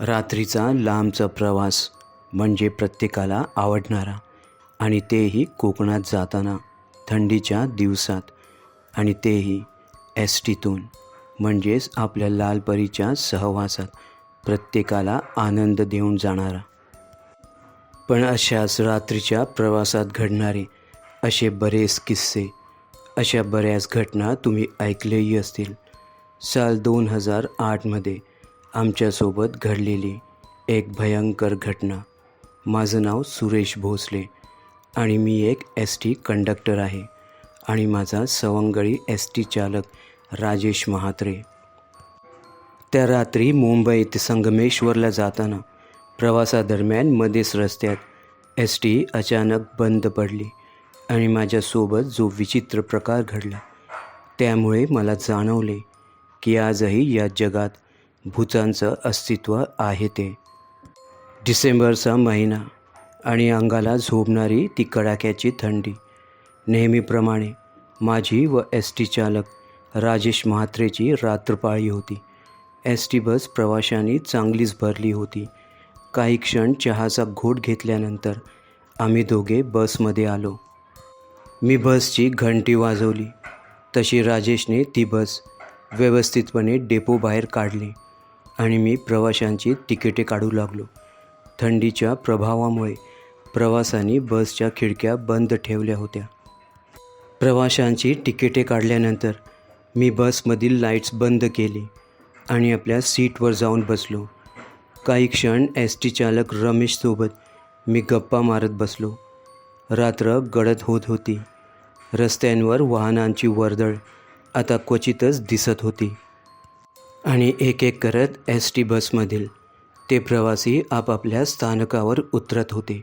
रात्रीचा लांबचा प्रवास म्हणजे प्रत्येकाला आवडणारा आणि तेही कोकणात जाताना थंडीच्या दिवसात. आणि तेही एस टीतून म्हणजेच आपल्या लालपरीच्या सहवासात प्रत्येकाला आनंद देऊन जाणारा. पण अशाच रात्रीच्या प्रवासात घडणारे असे बरेच किस्से अशा बऱ्याच घटना तुम्ही ऐकलेही असतील. साल दोन हजार आठमध्ये आमच्यासोबत घडलेली एक भयंकर घटना. माझं नाव सुरेश भोसले आणि मी एक एस टी कंडक्टर आहे आणि माझा सवंगळी एस टी चालक राजेश महात्रे. त्या रात्री मुंबईत संगमेश्वरला जाताना प्रवासादरम्यान मध्येच रस्त्यात एस टी अचानक बंद पडली आणि माझ्यासोबत जो विचित्र प्रकार घडला त्यामुळे मला जाणवले की आजही या जगात भूतांचं अस्तित्व आहे ते. डिसेंबरचा महिना आणि अंगाला झोपणारी ती कडाक्याची थंडी. नेहमीप्रमाणे माझी व एस टी चालक राजेश म्हात्रेची रात्रपाळी होती. एस टी बस प्रवाशांनी चांगलीच भरली होती. काही क्षण चहाचा घोट घेतल्यानंतर आम्ही दोघे बसमध्ये आलो. मी बसची घंटी वाजवली. तशी राजेशने ती बस व्यवस्थितपणे डेपोबाहेर काढली. आणि मी प्रवाशांची तिकिटे काढू लागलो. थंडीच्या प्रभावामुळे प्रवासानी बसच्या खिडक्या बंद ठेवल्या होत्या. प्रवाशांची तिकिटे काढल्यानंतर मी बसमधील लाईट्स बंद केली आणि आपल्या सीटवर जाऊन बसलो. काही क्षण एस टी चालक रमेशसोबत मी गप्पा मारत बसलो. रात्र गडद होत होती. रस्त्यांवर वाहनांची वर्दळ आता क्वचितच दिसत होती. आणि एक एक करत एस टी बसमधील ते प्रवासी आपापल्या स्थानकावर उतरत होते.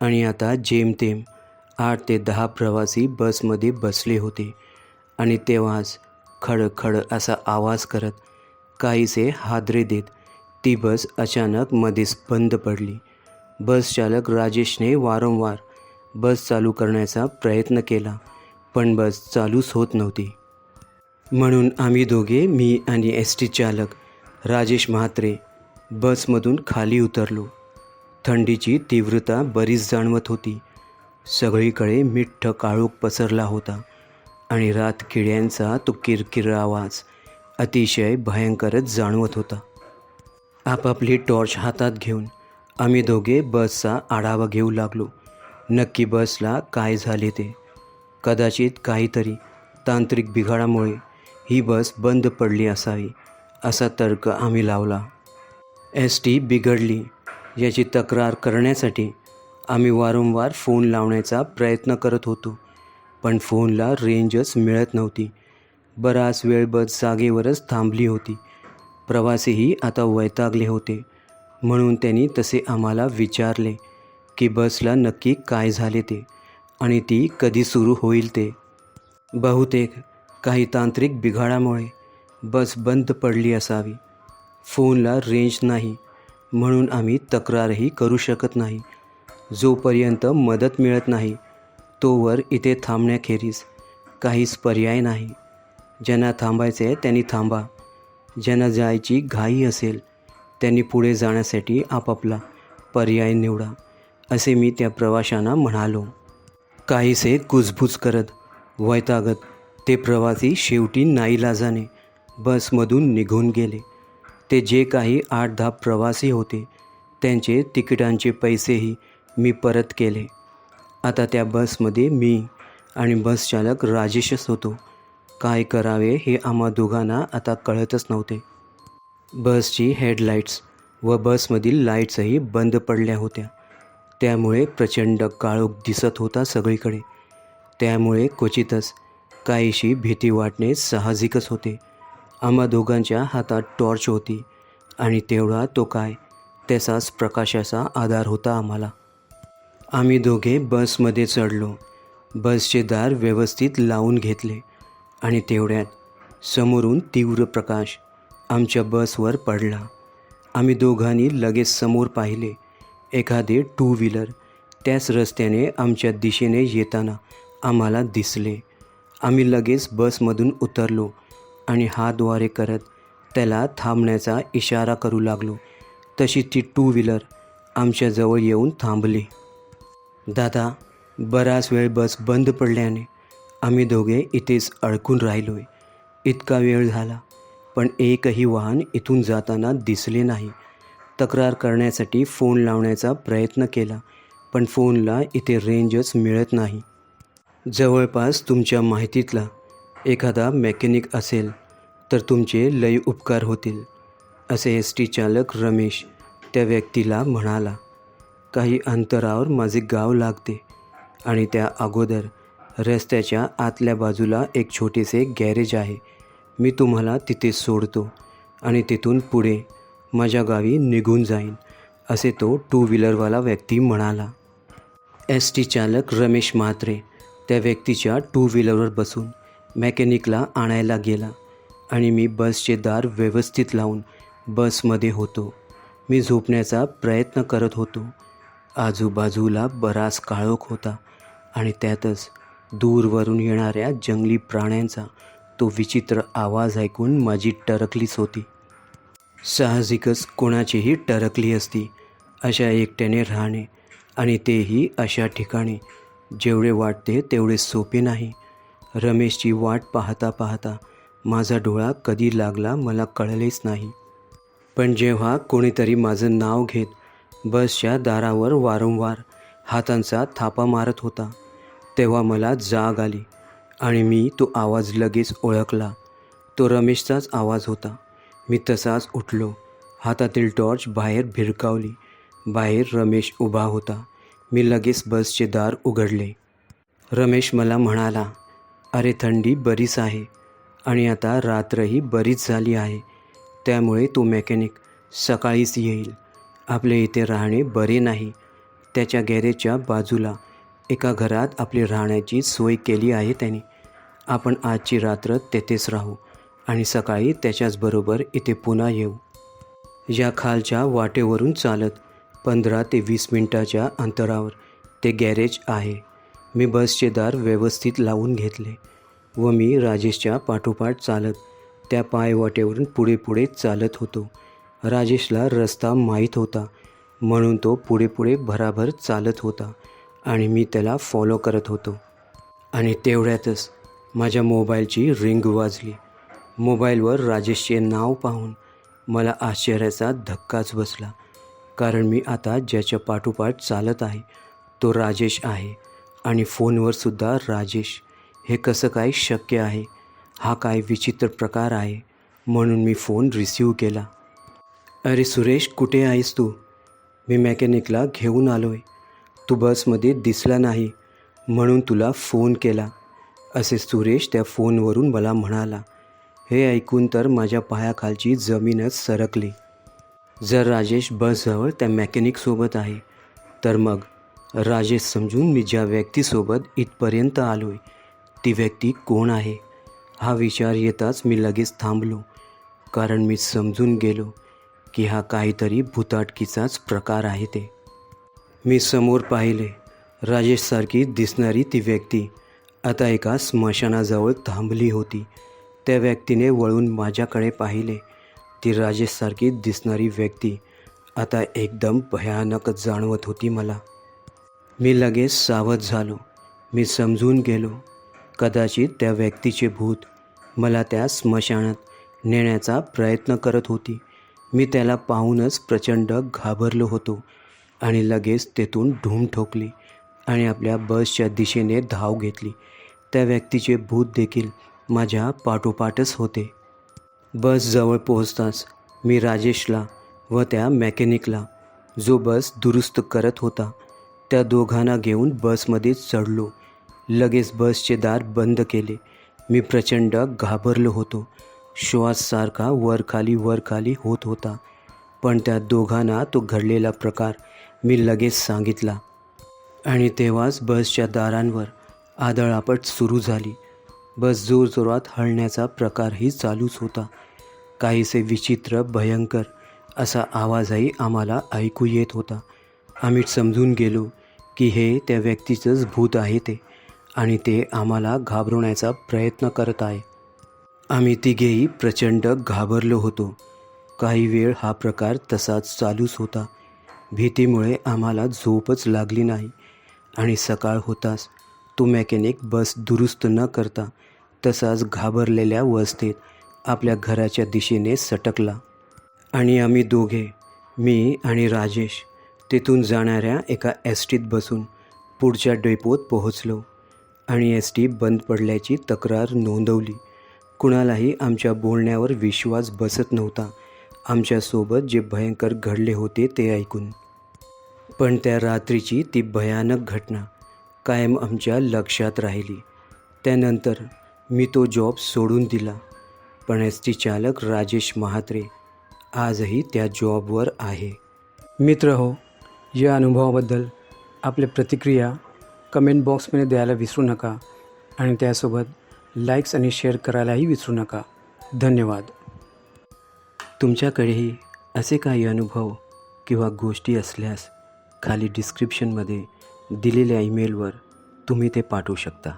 आणि आता जेमतेम आठ ते दहा प्रवासी बसमध्ये बसले होते. आणि तेव्हाच खड खड असा आवाज करत काहीसे हादरे देत ती बस अचानक मध्येच बंद पडली. बस चालक राजेशने वारंवार बस चालू करण्याचा प्रयत्न केला पण बस चालूच होत नव्हती. म्हणून आम्ही दोघे मी आणि एस टी चालक राजेश म्हात्रे बसमधून खाली उतरलो. थंडीची तीव्रता बरीच जाणवत होती. सगळीकडे मिठ्ठ काळोख पसरला होता आणि रात किड्यांचा तो किरकिर आवाज अतिशय भयंकरच जाणवत होता. आपापली टॉर्च हातात घेऊन आम्ही दोघे बसचा आढावा घेऊ लागलो. नक्की बसला काय झाले ते? कदाचित काहीतरी तांत्रिक बिघाडामुळे ही बस बंद पडली असावी असा तर्क आम्ही लावला. एस टी बिघडली याची तक्रार करण्यासाठी आम्ही वारंवार फोन लावण्याचा प्रयत्न करत होतो पण फोनला रेंजच मिळत नव्हती. बराच वेळ बस जागेवरच थांबली होती. प्रवासीही आता वैतागले होते म्हणून त्यांनी तसे आम्हाला विचारले की बसला नक्की काय झाले ते आणि ती कधी सुरू होईल ते. बहुतेक काही तांत्रिक बिघाडामुळे बस बंद पडली असावी. फोनला रेंज नाही म्हणून आम्ही तक्रारही करू शकत नाही. जोपर्यंत मदत मिळत नाही तोवर इथे थांबण्याखेरीज काहीच पर्याय नाही. ज्यांना थांबायचे आहे त्यांनी थांबा. ज्यांना जायची घाई असेल त्यांनी पुढे जाण्यासाठी आपापला पर्याय निवडा असे मी त्या प्रवाशांना म्हणालो. काहीसे कुजबूज करत वैतागत ते प्रवासी शेवटी नाईलाजाने बसमधून निघून गेले. ते जे काही आठ दहा प्रवासी होते त्यांचे तिकिटांचे पैसेही मी परत केले. आता त्या बसमध्ये मी आणि बसचालक राजेशच होतो. काय करावे हे आम्हा दोघांना आता कळतच नव्हते. बसची हेडलाईट्स व बसमधील लाईट्सही बंद पडल्या होत्या. त्यामुळे प्रचंड काळोख दिसत होता सगळीकडे. त्यामुळे क्वचितच काहीशी भीती वाटणे साहजिकच होते. आम्हा दोघांच्या हातात टॉर्च होती आणि तेवढा तो काय त्याचाच प्रकाशाचा आधार होता आम्हाला. आम्ही दोघे बसमध्ये चढलो. बसचे दार व्यवस्थित लावून घेतले आणि तेवढ्यात समोरून तीव्र प्रकाश आमच्या बसवर पडला. आम्ही दोघांनी लगेच समोर पाहिले. एखादे टू व्हीलर त्याच रस्त्याने आमच्या दिशेने येताना आम्हाला दिसले. आम्ही लगेच बसमधून उतरलो आणि हातद्वारे करत त्याला थांबण्याचा इशारा करू लागलो. तशी ती टू व्हीलर आमच्याजवळ येऊन थांबली. दादा बराच वेळ बस बंद पडल्याने आम्ही दोघे इथेच अडकून राहिलो आहे इतका वेळ झाला पण एकही वाहन इथून जाताना दिसले नाही. तक्रार करण्यासाठी फोन लावण्याचा प्रयत्न केला पण फोनला इथे रेंजच मिळत नाही. जवळपास तुमच्या माहितीतला एखादा मेकॅनिक असेल तर तुमचे लय उपकार होतील असे एस टी चालक रमेश त्या व्यक्तीला म्हणाला. काही अंतरावर माझे गाव लागते आणि त्या अगोदर रस्त्याच्या आतल्या बाजूला एक छोटेसे गॅरेज आहे. मी तुम्हाला तिथे सोडतो आणि तिथून पुढे माझ्या गावी निघून जाईन असे तो टू व्हीलरवाला व्यक्ती म्हणाला. एस टी चालक रमेश म्हात्रे त्या व्यक्तीच्या टू व्हीलरवर बसून मेकॅनिकला आणायला गेला आणि मी बसचे दार व्यवस्थित लावून बसमध्ये होतो. मी झोपण्याचा प्रयत्न करत होतो. आजूबाजूला बराच काळोख होता आणि त्यातच दूरवरून येणाऱ्या जंगली प्राण्यांचा तो विचित्र आवाज ऐकून माझी टरकलीच होती. साहजिकच कोणाचीही टरकली असती अशा एकट्याने राहणे आणि तेही अशा ठिकाणी जेवढे वाटते तेवढे सोपे नाही. रमेशची वाट पाहता पाहता माझा डोळा कधी लागला मला कळलेच नाही. पण जेव्हा कोणीतरी माझं नाव घेत बसच्या दारावर वारंवार हातांचा थापा मारत होता तेव्हा मला जाग आली आणि मी तो आवाज लगेच ओळखला. तो रमेशचाच आवाज होता. मी तसाच उठलो. हातातील टॉर्च बाहेर भिरकावली. बाहेर रमेश उभा होता. मी लगेच बसचे दार उघडले. रमेश मला म्हणाला अरे थंडी बरीच आहे आणि आता रात्रही बरीच झाली आहे. त्यामुळे तो मेकॅनिक सकाळीच येईल. आपले इथे राहणे बरे नाही. त्याच्या गॅरेजच्या बाजूला एका घरात आपली राहण्याची सोय केली आहे त्याने. आपण आजची रात्र तेथेच राहू आणि सकाळी त्याच्याचबरोबर इथे पुन्हा येऊ. या खालच्या वाटेवरून चालत पंधरा ते वीस मिनटाच्या अंतरावर. ते गॅरेज आहे. मी बसचे दार व्यवस्थित लावून घेतले व मी राजेशच्या पाठोपाठ चालत त्या पायवाटेवरून पुढे पुढे चालत होतो. राजेशला रस्ता माहीत होता म्हणून तो पुढे पुढे भराभर चालत होता आणि मी त्याला फॉलो करत होतो. आणि तेवढ्यातच माझ्या मोबाईलची रिंग वाजली. मोबाईलवर राजेशचे नाव पाहून मला आश्चर्याचा धक्काच बसला. कारण मी आता ज्याच्या पाठोपाठ चालत आहे तो राजेश आहे आणि फोनवर सुद्धा राजेश. हे कसं काय शक्य आहे? हा काय विचित्र प्रकार आहे? म्हणून मी फोन रिसीव केला. अरे सुरेश कुठे आहेस तू? मी मेकॅनिकला घेऊन आलो आहे तू बसमध्ये दिसला नाही म्हणून तुला फोन केला. असे सुरेश त्या फोनवरून मला म्हणाला हे ऐकून तर माझ्या पायाखालची जमीनच सरकली. जर राजेश बसजवळ त्या मेकॅनिकसोबत आहे तर मग राजेश समजून मी ज्या व्यक्तीसोबत इथपर्यंत आलो आहे ती व्यक्ती कोण आहे? हा विचार येताच मी लगेच थांबलो कारण मी समजून गेलो की हा काहीतरी भुताटकीचाच प्रकार आहे ते. मी समोर पाहिले राजेशसारखी दिसणारी ती व्यक्ती आता एका स्मशानाजवळ थांबली होती. त्या व्यक्तीने वळून माझ्याकडे पाहिले ती राजेशसारखी दिसणारी व्यक्ती आता एकदम भयानक जाणवत होती मला. मी लगेच सावध झालो. मी समजून गेलो. कदाचित त्या व्यक्तीचे भूत मला त्या स्मशानात नेण्याचा प्रयत्न करत होती. मी त्याला पाहूनच प्रचंड घाबरलो होतो आणि लगेच तेथून ढूम ठोकली आणि आपल्या बसच्या दिशेने धाव घेतली. त्या व्यक्तीचे भूत देखील माझ्या पाठोपाठच होते. बस जवळ पोहोचताच मी राजेशला व त्या मेकॅनिकला जो बस दुरुस्त करत होता त्या दोघांना घेऊन बसमध्ये चढलो. लगेच बसचे दार बंद केले. मी प्रचंड घाबरलो होतो. श्वास सारखा वरखाली वरखाली होत होता. पण त्या दोघांना तो घडलेला प्रकार मी लगेच सांगितला. आणि तेव्हाच बसच्या दारांवर आदळापट सुरू झाली. बस जोरजोरात हलण्याचा प्रकारही चालूच होता. काहीसे विचित्र भयंकर असा आवाजही आम्हाला ऐकू येत होता. आम्ही समजून गेलो की हे त्या व्यक्तीचंच भूत आहे ते आणि ते आम्हाला घाबरवण्याचा प्रयत्न करत आहे. आम्ही तिघेही प्रचंड घाबरलो होतो. काही वेळ हा प्रकार तसाच चालूच होता. भीतीमुळे आम्हाला झोपच लागली नाही आणि सकाळ होताच तो मेकॅनिक बस दुरुस्त न करता तसाच घाबरलेल्या अवस्थेत आपल्या घराच्या दिशेने सटकला. आणि आम्ही दोघे मी आणि राजेश तिथून जाणाऱ्या एका एस टीत बसून पुढच्या डेपोत पोहोचलो. आणि एस टी बंद पडल्याची तक्रार नोंदवली. कुणालाही आमच्या बोलण्यावर विश्वास बसत नव्हता. आमच्यासोबत जे भयंकर घडले होते ते ऐकून. पण त्या रात्रीची ती भयानक घटना कायम आमच्या लक्षात राहिली. त्यानंतर मी तो जॉब सोडून दिला. पण एस टी चालक राजेश महात्रे आजही त्या जॉबवर आहे. मित्र हो या अनुभवाबद्दल आपल्या प्रतिक्रिया कमेंट बॉक्समध्ये द्यायला विसरू नका आणि त्यासोबत लाईक्स आणि शेअर करायलाही विसरू नका. धन्यवाद. तुमच्याकडेही असे काही अनुभव किंवा गोष्टी असल्यास खाली डिस्क्रिप्शनमध्ये दिलेल्या ईमेलवर तुम्ही ते पाठवू शकता.